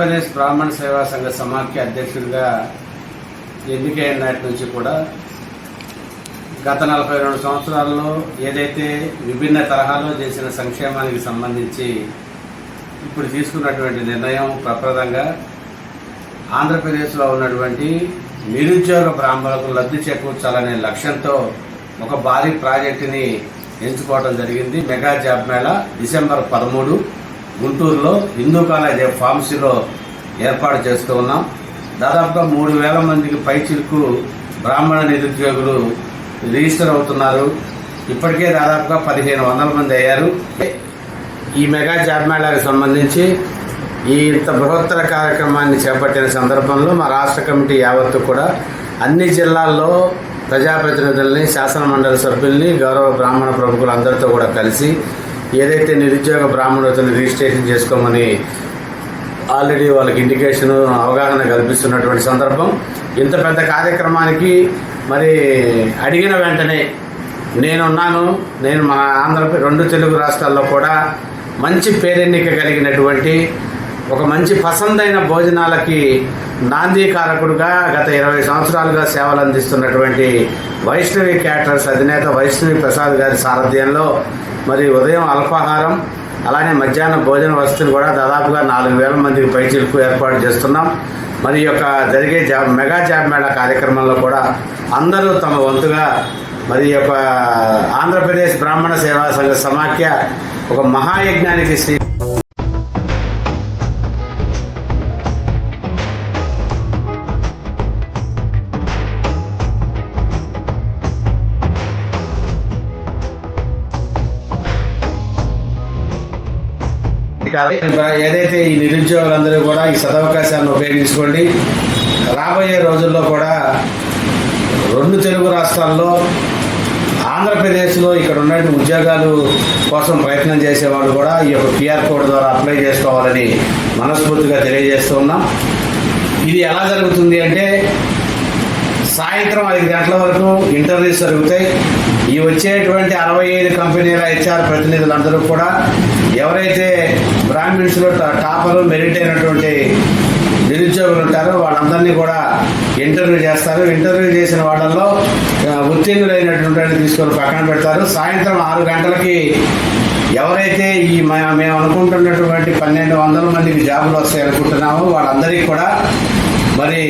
ఆంధ్రప్రదేశ్ బ్రాహ్మణ సేవా సంఘ సమాఖ్య అధ్యక్షుడిగా ఎన్నికైన నాటి నుంచి కూడా గత నలభై రెండు సంవత్సరాల్లో ఏదైతే విభిన్న తరహాలో చేసిన సంక్షేమానికి సంబంధించి ఇప్పుడు తీసుకున్నటువంటి నిర్ణయం ప్రప్రదంగా ఆంధ్రప్రదేశ్లో ఉన్నటువంటి నిరుద్యోగ బ్రాహ్మణులకు లబ్ధి చేకూర్చాలనే లక్ష్యంతో ఒక భారీ ప్రాజెక్టుని ఎంచుకోవడం జరిగింది. మెగా జాబ్ మేళా డిసెంబర్ పదమూడు. గుంటూరులో హిందూ కాలేజ్ ఫార్మసీలో ఏర్పాటు చేస్తూ ఉన్నాం. దాదాపుగా మూడు వేల మందికి పైచిలుకు బ్రాహ్మణ నిరుద్యోగులు రిజిస్టర్ అవుతున్నారు. ఇప్పటికే దాదాపుగా పదిహేను వందల మంది అయ్యారు. ఈ మెగా జాబ్ మేళాకు సంబంధించి ఈ ఇంత బృహత్తర కార్యక్రమాన్ని చేపట్టిన సందర్భంలో మా రాష్ట్ర కమిటీ యావత్తు కూడా అన్ని జిల్లాల్లో ప్రజాప్రతినిధుల్ని శాసనమండలి సభ్యుల్ని గౌరవ బ్రాహ్మణ ప్రముఖులందరితో కూడా కలిసి ఏదైతే నిరుద్యోగ బ్రాహ్మణులను రిజిస్ట్రేషన్ చేసుకోమని ఆల్రెడీ వాళ్ళకి ఇండికేషన్ అవగాహన కల్పిస్తున్నటువంటి సందర్భం. ఇంత పెద్ద కార్యక్రమానికి మరి అడిగిన వెంటనే నేనున్నాను నేను మన ఆంధ్రప్రదేశ్ రెండు తెలుగు రాష్ట్రాల్లో కూడా మంచి పేరెన్నిక కలిగినటువంటి ఒక మంచి పసందైన భోజనాలకి నాందీకారకుడుగా గత ఇరవై సంవత్సరాలుగా సేవలు అందిస్తున్నటువంటి వైష్ణవి క్యాటర్స్ అధినేత వైష్ణవి ప్రసాద్ గారి సారథ్యంలో మరి ఉదయం అల్పాహారం అలానే మధ్యాహ్నం భోజన వసతులు కూడా దాదాపుగా నాలుగు వేల మందికి పైచిలకు ఏర్పాటు చేస్తున్నాం. మరి యొక్క జరిగే జాబ్ మెగా జాబ్ మేళా కార్యక్రమంలో కూడా అందరూ తమ వంతుగా మరి యొక్క ఆంధ్రప్రదేశ్ బ్రాహ్మణ సేవా సంఘ సమాఖ్య ఒక మహాయజ్ఞానికి శ్రీ ఏదైతే ఈ నిరుద్యోగులందరూ కూడా ఈ సదవకాశాన్ని ఉపయోగించుకోండి రాబోయే రోజుల్లో కూడా రెండు తెలుగు రాష్ట్రాల్లో ఆంధ్రప్రదేశ్లో ఇక్కడ ఉన్నటువంటి ఉద్యోగాలు కోసం ప్రయత్నం చేసేవాళ్ళు కూడా ఈ యొక్క క్యూఆర్ కోడ్ ద్వారా అప్లై చేసుకోవాలని మనస్ఫూర్తిగా తెలియజేస్తూ ఉన్నాం. ఇది ఎలా జరుగుతుంది అంటే సాయంత్రం ఐదు గంటల వరకు ఇంటర్వ్యూస్ జరుగుతాయి. ఈ వచ్చేటువంటి అరవై ఐదు కంపెనీల హెచ్ఆర్ ప్రతినిధులందరూ కూడా ఎవరైతే బ్రాహ్మిన్స్లో టా- టాపర్ మెరిట్ అయినటువంటి నిరుద్యోగులు ఉంటారో వాళ్ళందరినీ కూడా ఇంటర్వ్యూ చేస్తారు. ఇంటర్వ్యూ చేసిన వాళ్ళల్లో ఉత్తీర్ణులైనటువంటి తీసుకొని పక్కన పెడతారు. సాయంత్రం ఆరు గంటలకి ఎవరైతే ఈ మ- మేము అనుకుంటున్నటువంటి పన్నెండు వందల మందికి జాబులు వస్తాయి అనుకుంటున్నామో వాళ్ళందరికీ కూడా మరి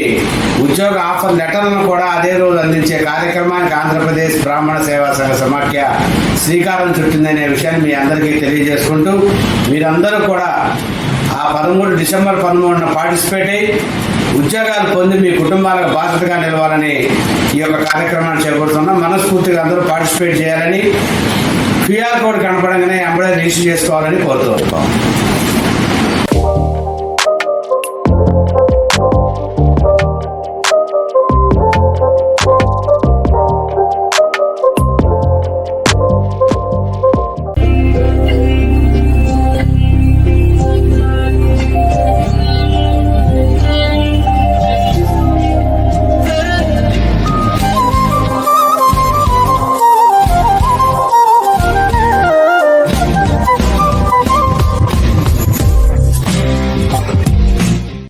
ఉద్యోగ ఆఫర్ లెటర్లను కూడా అదే రోజు అందించే కార్యక్రమానికి ఆంధ్రప్రదేశ్ బ్రాహ్మణ సేవా సంఘ సమాఖ్య శ్రీకారం చుట్టిందనే విషయాన్ని మీ అందరికీ తెలియజేసుకుంటూ మీరందరూ కూడా ఆ పదమూడు డిసెంబర్ పదమూడున పార్టిసిపేట్ అయ్యి ఉద్యోగాలు పొంది మీ కుటుంబాలకు బాధ్యతగా నిలవాలని ఈ యొక్క కార్యక్రమాన్ని చేపడుతున్నాం. మనస్ఫూర్తిగా అందరూ పార్టిసిపేట్ చేయాలని క్యూఆర్ కోడ్ కనపడంగానే ఎంబడే రిజిస్టర్ చేసుకోవాలని కోరుతూ ఉంటాం